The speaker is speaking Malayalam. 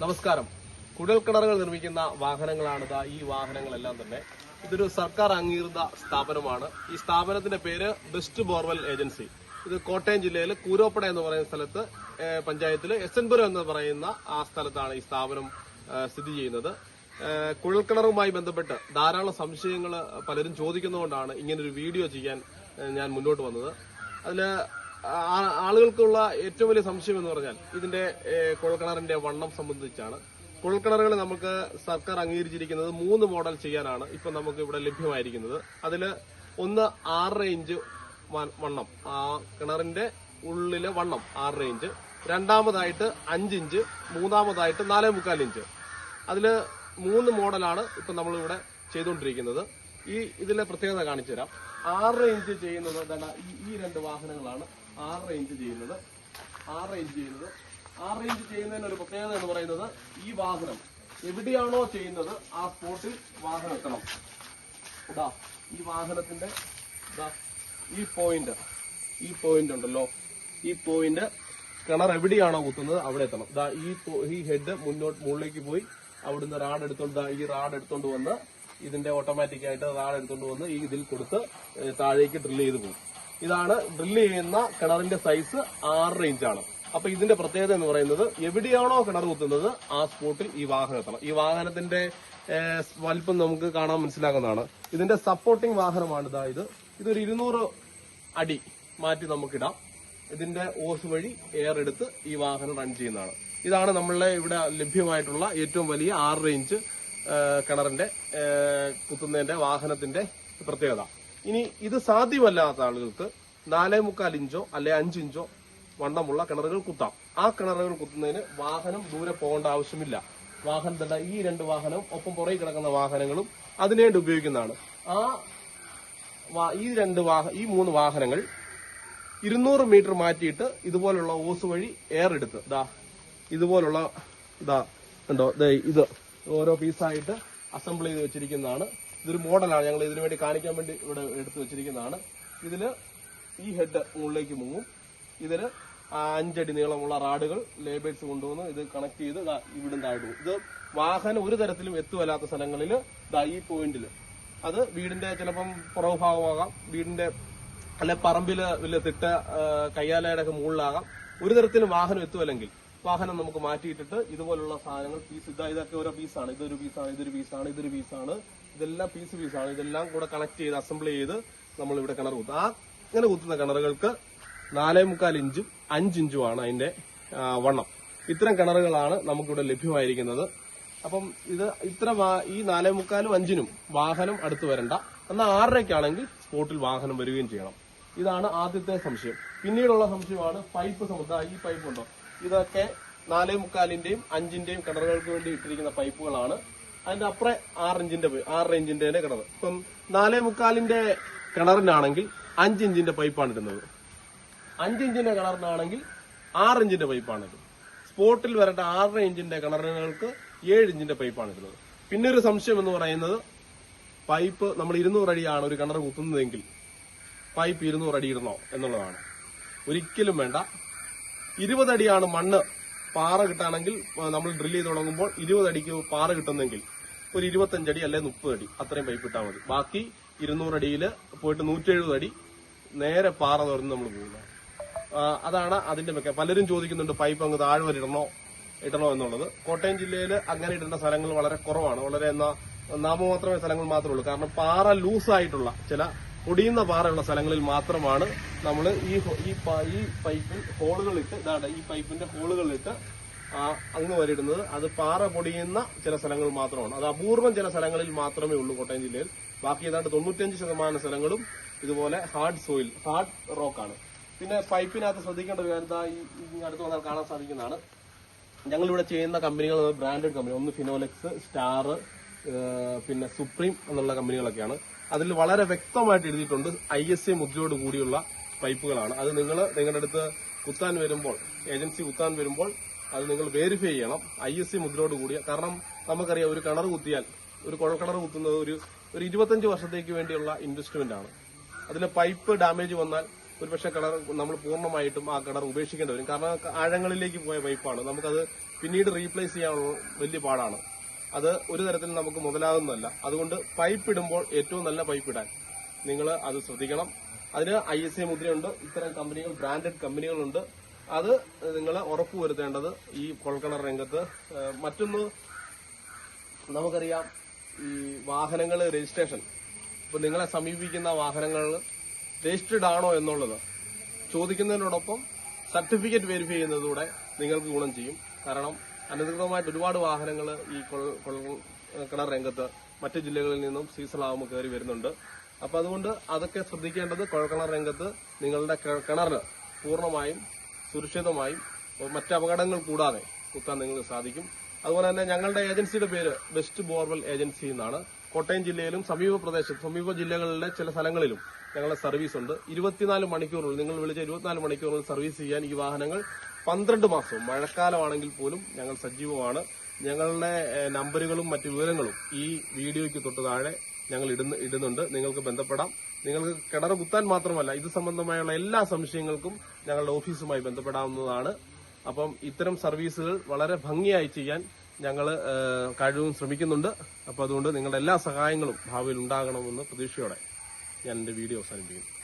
നമസ്കാരം. കുഴൽക്കിണറുകൾ നിർമ്മിക്കുന്ന വാഹനങ്ങളാണ് ഇതാ ഈ വാഹനങ്ങളെല്ലാം തന്നെ. ഇതൊരു സർക്കാർ അംഗീകൃത സ്ഥാപനമാണ്. ഈ സ്ഥാപനത്തിന്റെ പേര് ബെസ്റ്റ് ബോർവെൽ ഏജൻസി ഇത് കോട്ടയം ജില്ലയിൽ കൂരോപ്പട എന്ന് പറയുന്ന സ്ഥലത്ത് പഞ്ചായത്തിൽ പഞ്ചായത്തിൽ എസ് എൻ എന്ന് പറയുന്ന ആ സ്ഥലത്താണ് ഈ സ്ഥാപനം സ്ഥിതി ചെയ്യുന്നത്. കുഴൽക്കിണറുമായി ബന്ധപ്പെട്ട് ധാരാളം സംശയങ്ങൾ പലരും ചോദിക്കുന്നതുകൊണ്ടാണ് ഇങ്ങനൊരു വീഡിയോ ചെയ്യാൻ ഞാൻ മുന്നോട്ട് വന്നത്. അതിൽ ആ- ആളുകൾക്കുള്ള ഏറ്റവും വലിയ സംശയം എന്ന് പറഞ്ഞാൽ ഇതിന്റെ കുഴൽക്കിണറിന്റെ വണ്ണം സംബന്ധിച്ചാണ്. കുഴൽക്കിണറുകൾ നമുക്ക് സർക്കാർ അംഗീകരിച്ചിരിക്കുന്നത് മൂന്ന് മോഡൽ ചെയ്യാനാണ് ഇപ്പൊ നമുക്ക് ഇവിടെ ലഭ്യമായിരിക്കുന്നത്. അതിൽ ഒന്ന് ആറര ഇഞ്ച് വണ്ണം. ആ കിണറിന്റെ ഉള്ളിലെ വണ്ണം ആറര ഇഞ്ച് രണ്ടാമതായിട്ട് അഞ്ചിഞ്ച് മൂന്നാമതായിട്ട് നാലേ മുക്കാൽ ഇഞ്ച്. അതിൽ മൂന്ന് മോഡലാണ് ഇപ്പൊ നമ്മളിവിടെ ചെയ്തുകൊണ്ടിരിക്കുന്നത്. ഈ ഇതിലെ പ്രത്യേകത കാണിച്ചു തരാം ആറര ഇഞ്ച് ചെയ്യുന്നത് ഈ രണ്ട് വാഹനങ്ങളാണ്. ആറര റേഞ്ച് ചെയ്യുന്നത്. ആർ റേഞ്ച് ചെയ്യുന്നത്. ആറര റേഞ്ച് ചെയ്യുന്നതിന് ഒരു പ്രത്യേകത എന്ന് പറയുന്നത് ഈ വാഹനം എവിടെയാണോ ചെയ്യുന്നത് ആ സ്പോട്ടിൽ വാഹനം എത്തണം. ഇതാ ഈ വാഹനത്തിന്റെ ഇതാ ഈ പോയിന്റ് ഈ പോയിന്റ് ഉണ്ടല്ലോ. ഈ പോയിന്റ് കിണർ എവിടെയാണോ കുത്തുന്നത് അവിടെ എത്തണം. ഇതാ ഈ ഈ ഹെഡ് മുന്നോട്ട് മുകളിലേക്ക് പോയി അവിടുന്ന് റാഡ് എടുത്തോണ്ട് ഈ റാഡ് എടുത്തോണ്ട് വന്ന് ഇതിന്റെ ഓട്ടോമാറ്റിക് ആയിട്ട് റാഡ് എടുത്തോണ്ട് വന്ന് ഈ ഇതിൽ കൊടുത്ത് താഴേക്ക് ഡ്രിൽ ചെയ്ത് പോകും. ഇതാണ് ഡ്രില്ല് ചെയ്യുന്ന കിണറിന്റെ സൈസ് ആറര ഇഞ്ചാണ് അപ്പൊ ഇതിന്റെ പ്രത്യേകത എന്ന് പറയുന്നത് എവിടെയാണോ കിണർ കുത്തുന്നത് ആ സ്പോട്ടിൽ ഈ വാഹനം എത്തണം ഈ വാഹനത്തിന്റെ വലിപ്പം നമുക്ക് കാണാൻ മനസ്സിലാക്കുന്നതാണ് ഇതിന്റെ സപ്പോർട്ടിംഗ് വാഹനമാണ് ഇതാ ഇത്. ഇതൊരു ഇരുന്നൂറ് അടി മാറ്റി നമുക്കിടാം. ഇതിന്റെ ഓസ് വഴി എയർ എടുത്ത് ഈ വാഹനം റൺ ചെയ്യുന്നതാണ്. ഇതാണ് നമ്മളുടെ ഇവിടെ ലഭ്യമായിട്ടുള്ള ഏറ്റവും വലിയ ആറ് റേഞ്ച് കിണറിന്റെ കുത്തുന്നതിന്റെ വാഹനത്തിന്റെ പ്രത്യേകത. ഇനി ഇത് സാധ്യമല്ലാത്ത ആളുകൾക്ക് നാലേ മുക്കാൽ ഇഞ്ചോ അല്ലെ അഞ്ചിഞ്ചോ വണ്ണമുള്ള കിണറുകൾ കുത്താം. ആ കിണറുകൾ കുത്തുന്നതിന് വാഹനം ദൂരെ പോകേണ്ട ആവശ്യമില്ല. വാഹനം തന്നെ ഈ രണ്ട് വാഹനവും ഒപ്പം പുറകെ കിടക്കുന്ന വാഹനങ്ങളും അതിനുവേണ്ടി ഉപയോഗിക്കുന്നതാണ്. ആ ഈ രണ്ട് വാഹ ഈ മൂന്ന് വാഹനങ്ങൾ ഇരുന്നൂറ് മീറ്റർ മാറ്റിയിട്ട് ഇതുപോലുള്ള ഓസ് വഴി എയർ എടുത്ത് ദാ ഇതുപോലുള്ള ഇതാ ഉണ്ടോ ദേ ഇത് ഓരോ പീസായിട്ട് അസംബിൾ ചെയ്ത് വെച്ചിരിക്കുന്നതാണ്. ഇതൊരു മോഡലാണ്. ഞങ്ങൾ ഇതിനു വേണ്ടി കാണിക്കാൻ വേണ്ടി ഇവിടെ എടുത്തു വെച്ചിരിക്കുന്നതാണ്. ഇതിൽ ഈ ഹെഡ് മുകളിലേക്ക് മുങ്ങും. ഇതിൽ ആ അഞ്ചടി നീളമുള്ള റാഡുകൾ ലേബേഴ്സ് കൊണ്ടുവന്ന് ഇത് കണക്ട് ചെയ്ത് ഇവിടെ താഴ്ന്നു ഇത് വാഹനം ഒരു തരത്തിലും എത്തുവല്ലാത്ത സ്ഥലങ്ങളിൽ ഈ പോയിന്റിൽ അത് വീടിന്റെ ചിലപ്പം പുറകു ഭാഗമാകാം. വീടിന്റെ അല്ലെ പറമ്പിൽ വലിയ തിട്ട കയ്യാലയുടെ ഒക്കെ മുകളിലാകാം. ഒരു തരത്തിലും വാഹനം എത്തുമല്ലെങ്കിൽ വാഹനം നമുക്ക് മാറ്റിയിട്ടിട്ട് ഇതുപോലുള്ള സാധനങ്ങൾ പീസ് ഇതാ ഇതൊക്കെ ഓരോ പീസാണ് ഇതൊരു പീസാണ് ഇതൊരു പീസാണ് ഇതൊരു പീസാണ് ഇതെല്ലാം പീസ് പീസാണ് ഇതെല്ലാം കൂടെ കണക്ട് ചെയ്ത് അസംബിൾ ചെയ്ത് നമ്മൾ ഇവിടെ കിണർ കുത്തും ആ ഇങ്ങനെ കുത്തുന്ന കിണറുകൾക്ക് നാലേ മുക്കാൽ ഇഞ്ചും അഞ്ചിഞ്ചുമാണ് അതിന്റെ വണ്ണം. ഇത്തരം കിണറുകളാണ് നമുക്കിവിടെ ലഭ്യമായിരിക്കുന്നത്. അപ്പം ഇത് ഇത്ര ഈ നാലേ മുക്കാലും അഞ്ചിനും വാഹനം അടുത്ത് വരണ്ട. എന്നാൽ ആറരയ്ക്കാണെങ്കിൽ സ്പോട്ടിൽ വാഹനം വരികയും ചെയ്യണം. ഇതാണ് ആദ്യത്തെ സംശയം. പിന്നീടുള്ള സംശയമാണ് പൈപ്പ് സമുദ്ര ഈ പൈപ്പ് ഉണ്ടോ? ഇതൊക്കെ നാലേ മുക്കാലിന്റെയും അഞ്ചിന്റെയും കിണറുകൾക്ക് വേണ്ടി ഇട്ടിരിക്കുന്ന പൈപ്പുകളാണ് അതിന്റെ അപ്പുറം ആറ് ഇഞ്ചിന്റെ പൈ- ആറര ഇഞ്ചിന്റെ കിണർ ഇപ്പം നാലേ മുക്കാലിന്റെ കിണറിനാണെങ്കിൽ അഞ്ച് ഇഞ്ചിന്റെ പൈപ്പാണ് ഇടുന്നത്. അഞ്ച് ഇഞ്ചിന്റെ കിണറിനാണെങ്കിൽ ആറ് ഇഞ്ചിന്റെ പൈപ്പാണ് ഇടുന്നത്. സ്പോട്ടിൽ വരേണ്ട ആറര ഇഞ്ചിന്റെ കിണറുകൾക്ക് ഏഴ് ഇഞ്ചിന്റെ പൈപ്പാണ് ഇടുന്നത്. പിന്നെ ഒരു സംശയം എന്ന് പറയുന്നത് പൈപ്പ് നമ്മൾ ഇരുന്നൂറ് അടിയാണ് ഒരു കിണർ കുത്തുന്നതെങ്കിൽ പൈപ്പ് ഇരുന്നൂറ് അടി ഇടണോ എന്നുള്ളതാണ്. ഒരിക്കലും വേണ്ട. ഇരുപതടിയാണ് മണ്ണ് പാറ കിട്ടാണെങ്കിൽ നമ്മൾ ഡ്രിൽ ചെയ്ത് തുടങ്ങുമ്പോൾ ഇരുപതടിക്ക് പാറ കിട്ടുന്നെങ്കിൽ ഒരു ഇരുപത്തഞ്ചടി അല്ലെ മുപ്പത് അടി അത്രയും പൈപ്പ് ഇട്ടാൽ മതി. ബാക്കി ഇരുന്നൂറടിയിൽ പോയിട്ട് നൂറ്റി എഴുപത് അടി നേരെ പാറ തുറന്ന് നമ്മൾ പോകുന്നത് അതാണ് അതിന്റെ മെക്ക പലരും ചോദിക്കുന്നുണ്ട് പൈപ്പ് അങ്ങ് താഴെ വരെ ഇടണോ? ഇടണോ എന്നുള്ളത്. കോട്ടയം ജില്ലയിൽ അങ്ങനെ ഇടേണ്ട സ്ഥലങ്ങൾ വളരെ കുറവാണ്. വളരെ നാമമാത്രമായ സ്ഥലങ്ങൾ മാത്രമേ ഉള്ളൂ. കാരണം പാറ ലൂസായിട്ടുള്ള ചില പൊടിയുന്ന പാറയുള്ള സ്ഥലങ്ങളിൽ മാത്രമാണ് നമ്മൾ ഈ ഈ ഈ പൈപ്പിൽ ഹോളുകളിട്ട് ഇതാണ് ഈ പൈപ്പിന്റെ ഹോളുകളിട്ട് അങ്ങ് വരിടുന്നത്. അത് പാറ പൊടിയുന്ന ചില സ്ഥലങ്ങൾ മാത്രമാണ്. അത് അപൂർവം ചില സ്ഥലങ്ങളിൽ മാത്രമേ ഉള്ളൂ കോട്ടയം ജില്ലയിൽ. ബാക്കി ഏതാണ്ട് തൊണ്ണൂറ്റഞ്ച് ശതമാനം സ്ഥലങ്ങളും ഇതുപോലെ ഹാർഡ് സോയിൽ ഹാർഡ് റോക്കാണ്. പിന്നെ പൈപ്പിനകത്ത് ശ്രദ്ധിക്കേണ്ട ഒരു കാര്യം ഈ അടുത്ത് വന്നാൽ കാണാൻ സാധിക്കുന്നതാണ്. ഞങ്ങളിവിടെ ചെയ്യുന്ന കമ്പനികൾ ബ്രാൻഡഡ് കമ്പനി ഒന്ന് ഫിനോലെക്സ് സ്റ്റാർ പിന്നെ സുപ്രീം എന്നുള്ള കമ്പനികളൊക്കെയാണ്. അതിൽ വളരെ വ്യക്തമായിട്ട് എഴുതിയിട്ടുണ്ട് ഐ എസ് എ മുദ്രയോട് കൂടിയുള്ള പൈപ്പുകളാണ്. അത് നിങ്ങൾ നിങ്ങളുടെ അടുത്ത് കുത്താൻ വരുമ്പോൾ ഏജൻസി കുത്താൻ വരുമ്പോൾ അത് നിങ്ങൾ വെരിഫൈ ചെയ്യണം. ഐ എസ് സി മുദ്രയോട് കൂടിയ കാരണം നമുക്കറിയാം ഒരു കിണർ കുത്തിയാൽ ഒരു കുഴൽക്കിണർ കുത്തുന്നത് ഒരു ഒരു ഇരുപത്തഞ്ച് വർഷത്തേക്ക് വേണ്ടിയുള്ള ഇൻവെസ്റ്റ്മെന്റ് ആണ്. അതിൽ പൈപ്പ് ഡാമേജ് വന്നാൽ ഒരുപക്ഷെ കിണർ നമ്മൾ പൂർണമായിട്ടും ആ കിണർ ഉപേക്ഷിക്കേണ്ടി വരും. കാരണം ആഴങ്ങളിലേക്ക് പോയ പൈപ്പാണ്. നമുക്കത് പിന്നീട് റീപ്ലേസ് ചെയ്യാനുള്ള വലിയ പാടാണ്. അത് ഒരു തരത്തിൽ നമുക്ക് മുതലാകുന്നതല്ല. അതുകൊണ്ട് പൈപ്പ് ഇടുമ്പോൾ ഏറ്റവും നല്ല പൈപ്പ് ഇടാൻ നിങ്ങൾ അത് ശ്രദ്ധിക്കണം. അതിന് ഐ എസ് ഐ മുദ്രയുണ്ട്. ഇത്തരം കമ്പനികൾ ബ്രാൻഡഡ് കമ്പനികളുണ്ട് അത് നിങ്ങൾ ഉറപ്പുവരുത്തേണ്ടത് ഈ കൊൾക്കിണർ രംഗത്ത്. മറ്റൊന്ന് നമുക്കറിയാം ഈ വാഹനങ്ങൾ രജിസ്ട്രേഷൻ ഇപ്പൊ നിങ്ങളെ സമീപിക്കുന്ന വാഹനങ്ങൾ രജിസ്റ്റേർഡ് ആണോ എന്നുള്ളത് ചോദിക്കുന്നതിനോടൊപ്പം സർട്ടിഫിക്കറ്റ് വെരിഫൈ ചെയ്യുന്നതിലൂടെ നിങ്ങൾക്ക് ഗുണം ചെയ്യും. കാരണം അനധികൃതമായിട്ട് ഒരുപാട് വാഹനങ്ങൾ ഈ കൊള്ളക്കിണർ രംഗത്ത് മറ്റ് ജില്ലകളിൽ നിന്നും സീസണാകുമ്പോൾ കയറി വരുന്നുണ്ട്. അപ്പൊ അതുകൊണ്ട് അതൊക്കെ ശ്രദ്ധിക്കേണ്ടത് കുഴൽക്കിണർ രംഗത്ത് നിങ്ങളുടെ കിണറിന് പൂർണമായും സുരക്ഷിതമായും മറ്റ് അപകടങ്ങൾ കൂടാതെ കുത്താൻ നിങ്ങൾക്ക് സാധിക്കും. അതുപോലെ തന്നെ ഞങ്ങളുടെ ഏജൻസിയുടെ പേര് ബെസ്റ്റ് ബോർവെൽ ഏജൻസി എന്നാണ്. കോട്ടയം ജില്ലയിലും സമീപ പ്രദേശത്ത് സമീപ ജില്ലകളിലെ ചില സ്ഥലങ്ങളിലും ഞങ്ങളുടെ സർവീസ് ഉണ്ട് ഇരുപത്തിനാല് മണിക്കൂറിൽ നിങ്ങൾ വിളിച്ച ഇരുപത്തിനാല് മണിക്കൂറിൽ സർവീസ് ചെയ്യാൻ ഈ വാഹനങ്ങൾ പന്ത്രണ്ട് മാസവും. മഴക്കാലമാണെങ്കിൽ പോലും ഞങ്ങൾ സജീവമാണ്. ഞങ്ങളുടെ നമ്പറുകളും മറ്റു വിവരങ്ങളും ഈ വീഡിയോയ്ക്ക് തൊട്ട് താഴെ ഞങ്ങൾ ഇടുന്ന ഇടുന്നുണ്ട്. നിങ്ങൾക്ക് ബന്ധപ്പെടാം. നിങ്ങൾക്ക് കിണർ കുത്താൻ മാത്രമല്ല ഇത് സംബന്ധമായുള്ള എല്ലാ സംശയങ്ങൾക്കും ഞങ്ങളുടെ ഓഫീസുമായി ബന്ധപ്പെടാവുന്നതാണ്. അപ്പം ഇത്തരം സർവീസുകൾ വളരെ ഭംഗിയായി ചെയ്യാൻ ഞങ്ങൾ കഴിവും ശ്രമിക്കുന്നുണ്ട്. അപ്പോൾ അതുകൊണ്ട് നിങ്ങളുടെ എല്ലാ സഹായങ്ങളും ഭാവിയിൽ ഉണ്ടാകണമെന്ന് പ്രതീക്ഷയോടെ ഞാൻ എന്റെ വീഡിയോ അവസാനിപ്പിക്കുന്നു.